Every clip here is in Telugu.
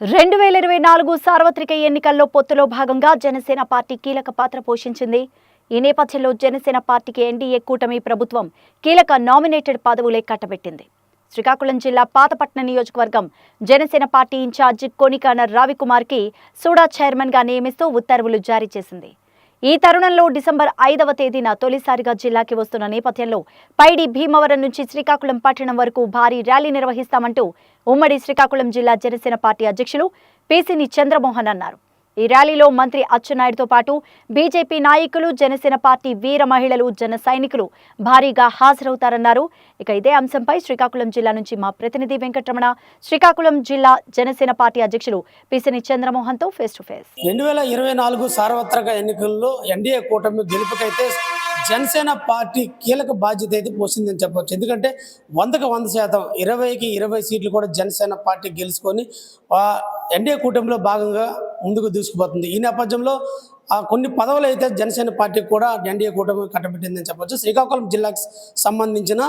రెండు వేల ఇరవై నాలుగు సార్వత్రిక ఎన్నికల్లో పొత్తులో భాగంగా జనసేన పార్టీ కీలక పాత్ర పోషించింది. ఈ నేపథ్యంలో జనసేన పార్టీకి ఎన్డీఏ కూటమి ప్రభుత్వం కీలక నామినేటెడ్ పదవులే కట్టబెట్టింది. శ్రీకాకుళం జిల్లా పాతపట్నం నియోజకవర్గం జనసేన పార్టీ ఇన్ఛార్జి కొనికాన రవికుమార్కి సూడా చైర్మన్గా నియమిస్తూ ఉత్తర్వులు జారీ చేసింది. ఈ తరుణంలో డిసెంబర్ ఐదవ తేదీన తొలిసారిగా జిల్లాకి వస్తున్న నేపథ్యంలో పైడి భీమవరం నుంచి శ్రీకాకుళం పట్టణం వరకు భారీ ర్యాలీ నిర్వహిస్తామంటూ ఉమ్మడి శ్రీకాకుళం జిల్లా జనసేన పార్టీ అధ్యక్షులు పీసీని చంద్రమోహన్ అన్నారు. ఈ ర్యాలీలో మంత్రి అచ్చెన్నాయుడుతో పాటు బీజేపీ నాయకులు జనసేన పార్టీ వీర మహిళలు జన సైనికులు భారీగా హాజరవుతారన్నారు. ఇక ఇదే అంశంపై శ్రీకాకుళం జిల్లా నుంచి మా ప్రతినిధి వెంకటరమణ శ్రీకాకుళం జిల్లా జనసేన పార్టీ అధ్యక్షులు పిసిని చంద్రమోహన్తో ఫేస్ టు ఫేస్. రెండు వేల ఇరవై నాలుగు సార్వత్రిక ఎన్నికల్లో ఎన్డీఏ కూటమి గెలుపుకైతే జనసేన పార్టీ కీలక బాధ్యత అయితే పోసిందని చెప్పవచ్చు ఎందుకంటే వందకు వంద శాతం ఇరవైకి ఇరవై సీట్లు కూడా జనసేన పార్టీ గెలుచుకొని ఎన్డీఏ కూటమిలో భాగంగా ముందుకు దూసుకుపోతుంది ఈ నేపథ్యంలో ఆ కొన్ని పదవులు అయితే జనసేన పార్టీ కూడా ఎన్డీఏ కూటమి కట్టబెట్టిందని చెప్పొచ్చు. శ్రీకాకుళం జిల్లాకు సంబంధించిన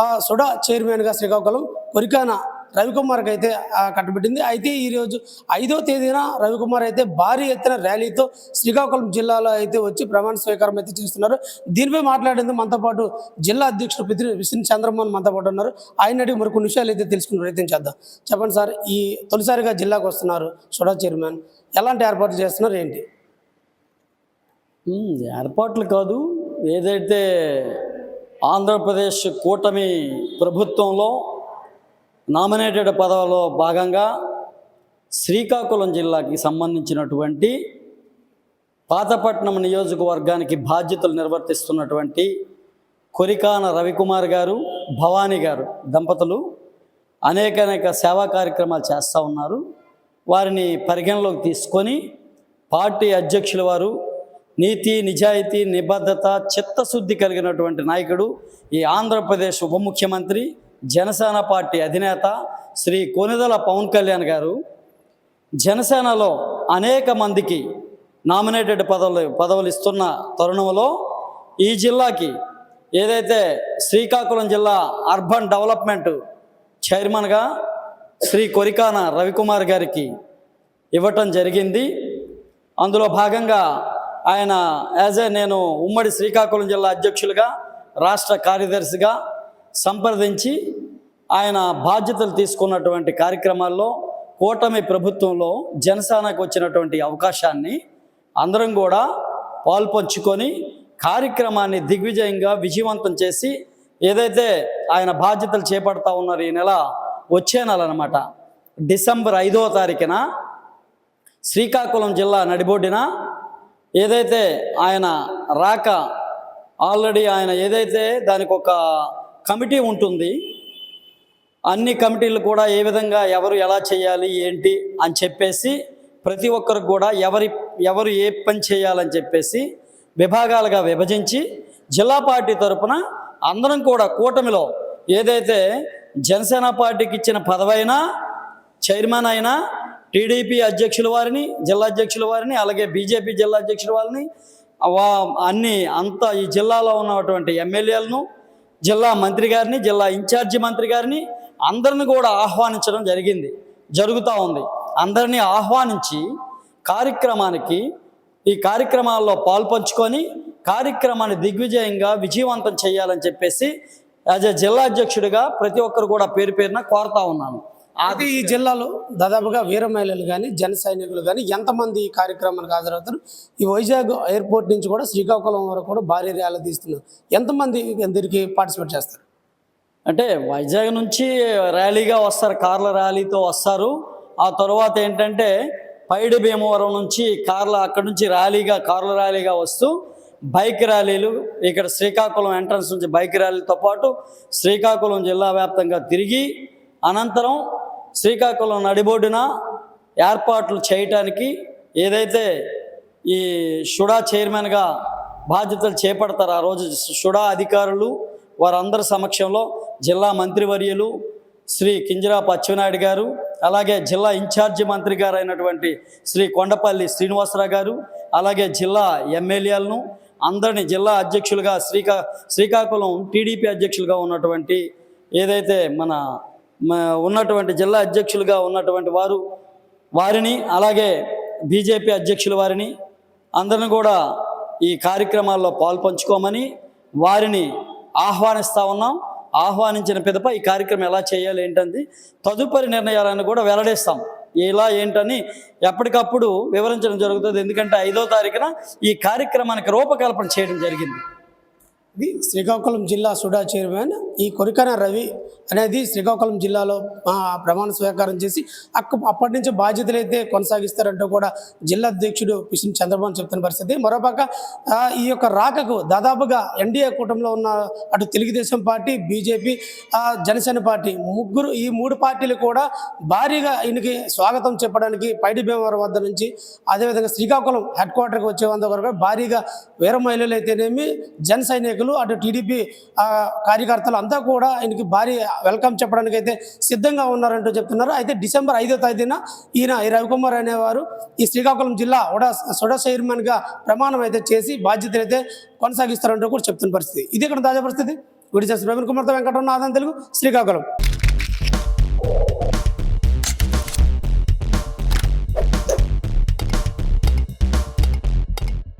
ఆ సుడా చైర్మన్గా శ్రీకాకుళం కొరికాన రవికుమార్కి అయితే కట్టబెట్టింది. అయితే ఈరోజు ఐదో తేదీన రవికుమార్ అయితే భారీ ఎత్తున ర్యాలీతో శ్రీకాకుళం జిల్లాలో అయితే వచ్చి ప్రమాణ స్వీకారం అయితే చేస్తున్నారు. దీనిపై మాట్లాడేందుకు మనతో పాటు జిల్లా అధ్యక్షుడు పితృ విశ్వన్ చంద్రమోహన్ మనతో పాటు ఉన్నారు. ఆయన అడిగి మరికొన్ని విషయాలు అయితే తెలుసుకుని ప్రయత్నం చేద్దాం. చెప్పండి సార్ ఈ తొలిసారిగా జిల్లాకు వస్తున్నారు సుడా చైర్మన్. ఎలాంటి ఏర్పాట్లు చేస్తున్నారు? ఏంటి? ఏర్పాట్లు కాదు. ఏదైతే ఆంధ్రప్రదేశ్ కూటమి ప్రభుత్వంలో నామినేటెడ్ పదవిలో భాగంగా శ్రీకాకుళం జిల్లాకి సంబంధించినటువంటి పాతపట్నం నియోజకవర్గానికి బాధ్యతలు నిర్వర్తిస్తున్నటువంటి కొరికాన రవికుమార్ గారు భవానీ గారు దంపతులు అనేక అనేక సేవా కార్యక్రమాలు చేస్తూ ఉన్నారు. వారిని పరిగణలోకి తీసుకొని పార్టీ అధ్యక్షుల వారు నీతి నిజాయితీ నిబద్ధత చిత్తశుద్ధి కలిగినటువంటి నాయకుడు ఈ ఆంధ్రప్రదేశ్ ఉప ముఖ్యమంత్రి జనసేన పార్టీ అధినేత శ్రీ కొనిదల పవన్ కళ్యాణ్ గారు జనసేనలో అనేక మందికి నామినేటెడ్ పదవులు పదవులు ఇస్తున్న తరుణంలో ఈ జిల్లాకి ఏదైతే శ్రీకాకుళం జిల్లా అర్బన్ డెవలప్మెంట్ చైర్మన్గా శ్రీ కొరికాన రవికుమార్ గారికి ఇవ్వటం జరిగింది. అందులో భాగంగా ఆయన యాజ్ ఏ నేను ఉమ్మడి శ్రీకాకుళం జిల్లా అధ్యక్షులుగా రాష్ట్ర కార్యదర్శిగా సంప్రదించి ఆయన బాధ్యతలు తీసుకున్నటువంటి కార్యక్రమాల్లో కూటమి ప్రభుత్వంలో జనసేనకు వచ్చినటువంటి అవకాశాన్ని అందరం కూడా పాల్పంచుకొని కార్యక్రమాన్ని దిగ్విజయంగా విజయవంతం చేసి ఏదైతే ఆయన బాధ్యతలు చేపడతా ఉన్నారు ఈ నెల వచ్చే నెల అనమాట డిసెంబర్ ఐదో తారీఖున శ్రీకాకుళం జిల్లా నడిబొడ్డిన ఏదైతే ఆయన రాక ఆల్రెడీ ఆయన ఏదైతే దానికి ఒక కమిటీ ఉంటుంది. అన్ని కమిటీలు కూడా ఏ విధంగా ఎవరు ఎలా చేయాలి ఏంటి అని చెప్పేసి ప్రతి ఒక్కరికి కూడా ఎవరి ఎవరు ఏ పని చేయాలని చెప్పేసి విభాగాలుగా విభజించి జిల్లా పార్టీ తరపున అందరం కూడా కూటమిలో ఏదైతే జనసేన పార్టీకి ఇచ్చిన పదవైనా చైర్మన్ అయినా టీడీపీ అధ్యక్షుల వారిని జిల్లా అధ్యక్షుల వారిని అలాగే బీజేపీ జిల్లా అధ్యక్షుల వారిని వా అన్ని అంత ఈ జిల్లాలో ఉన్నటువంటి ఎమ్మెల్యేలను జిల్లా మంత్రి గారిని జిల్లా ఇన్ఛార్జి మంత్రి గారిని అందరిని కూడా ఆహ్వానించడం జరిగింది జరుగుతూ ఉంది. అందరినీ ఆహ్వానించి కార్యక్రమానికి ఈ కార్యక్రమాల్లో పాల్పంచుకొని కార్యక్రమాన్ని దిగ్విజయంగా విజయవంతం చేయాలని చెప్పేసి యాజ్ ఎ జిల్లా అధ్యక్షుడిగా ప్రతి ఒక్కరు కూడా పేరు పేరున కోరుతా ఉన్నాను. అయితే ఈ జిల్లాలో దాదాపుగా వీర మహిళలు కానీ జన సైనికులు కానీ ఎంతమంది ఈ కార్యక్రమానికి హాజరవుతారు? ఈ వైజాగ్ ఎయిర్పోర్ట్ నుంచి కూడా శ్రీకాకుళం వరకు కూడా భారీ ర్యాలీ తీస్తున్నారు. ఎంతమంది దీనికి పార్టిసిపేట్ చేస్తారు? అంటే వైజాగ్ నుంచి ర్యాలీగా వస్తారు కార్ల ర్యాలీతో వస్తారు. ఆ తర్వాత ఏంటంటే పైడి భీమవరం నుంచి కార్ల అక్కడి నుంచి ర్యాలీగా కార్ల ర్యాలీగా వస్తూ బైక్ ర్యాలీలు ఇక్కడ శ్రీకాకుళం ఎంట్రన్స్ నుంచి బైక్ ర్యాలీతో పాటు శ్రీకాకుళం జిల్లా వ్యాప్తంగా తిరిగి అనంతరం శ్రీకాకుళం నడిబొడ్డున ఏర్పాట్లు చేయటానికి ఏదైతే ఈ షుడా చైర్మన్గా బాధ్యతలు చేపడతారు ఆ రోజు షుడా అధికారులు వారందరి సమక్షంలో జిల్లా మంత్రివర్యులు శ్రీ కింజరా అచ్చెన్నాయుడు గారు అలాగే జిల్లా ఇన్ఛార్జి మంత్రి గారు అయినటువంటి శ్రీ కొండపల్లి శ్రీనివాసరావు గారు అలాగే జిల్లా ఎమ్మెల్యేలను అందరిని జిల్లా అధ్యక్షులుగా శ్రీకా శ్రీకాకుళం టీడీపీ అధ్యక్షులుగా ఉన్నటువంటి ఏదైతే మన ఉన్నటువంటి జిల్లా అధ్యక్షులుగా ఉన్నటువంటి వారు వారిని అలాగే బీజేపీ అధ్యక్షుల వారిని అందరిని కూడా ఈ కార్యక్రమాల్లో పాల్పంచుకోమని వారిని ఆహ్వానిస్తూ ఉన్నాం. ఆహ్వానించిన పిదప ఈ కార్యక్రమం ఎలా చేయాలి ఏంటంది తదుపరి నిర్ణయాలను కూడా వెల్లడిస్తాం. ఇలా ఏంటని ఎప్పటికప్పుడు వివరించడం జరుగుతుంది. ఎందుకంటే ఐదో తారీఖున ఈ కార్యక్రమానికి రూపకల్పన చేయడం జరిగింది. ఇది శ్రీకాకుళం జిల్లా సుడా చైర్మన్ ఈ కొరికన రవి అనేది శ్రీకాకుళం జిల్లాలో ప్రమాణ స్వీకారం చేసి అక్క అప్పటి నుంచి బాధ్యతలు అయితే కొనసాగిస్తారంటూ కూడా జిల్లా అధ్యక్షుడు పిషన్ చంద్రబాబు చెప్తున్న పరిస్థితి. మరోపక్క ఈ యొక్క రాకకు దాదాపుగా ఎన్డీఏ కూటమిలో ఉన్న అటు Telugu Desam party BJP Janasena party ముగ్గురు ఈ మూడు పార్టీలు కూడా భారీగా ఈయనకి స్వాగతం చెప్పడానికి పైడి భీమవరం వద్ద నుంచి అదేవిధంగా శ్రీకాకుళం హెడ్ క్వార్టర్కి వచ్చే వంద వరకు భారీగా వీర మహిళలు అయితేనేమి జన సైనికులు అటు టీడీపీ కార్యకర్తలు అంతా కూడా ఆయనకి భారీ వెల్కమ్ చెప్పడానికి అయితే సిద్ధంగా ఉన్నారంటూ చెప్తున్నారు. అయితే డిసెంబర్ ఐదో తేదీన ఈయన ఈ రవికుమార్ అనేవారు ఈ శ్రీకాకుళం జిల్లా ఉడా సుడా చైర్మన్గా ప్రమాణం అయితే చేసి బాధ్యతలు అయితే కొనసాగిస్తారంటూ కూడా చెప్తున్న పరిస్థితి. ఇది ఇక్కడ తాజా పరిస్థితి? గుడి ప్రవీణ్ కుమార్తో వెంకటరమణ ఆదాన్ తెలుగు శ్రీకాకుళం.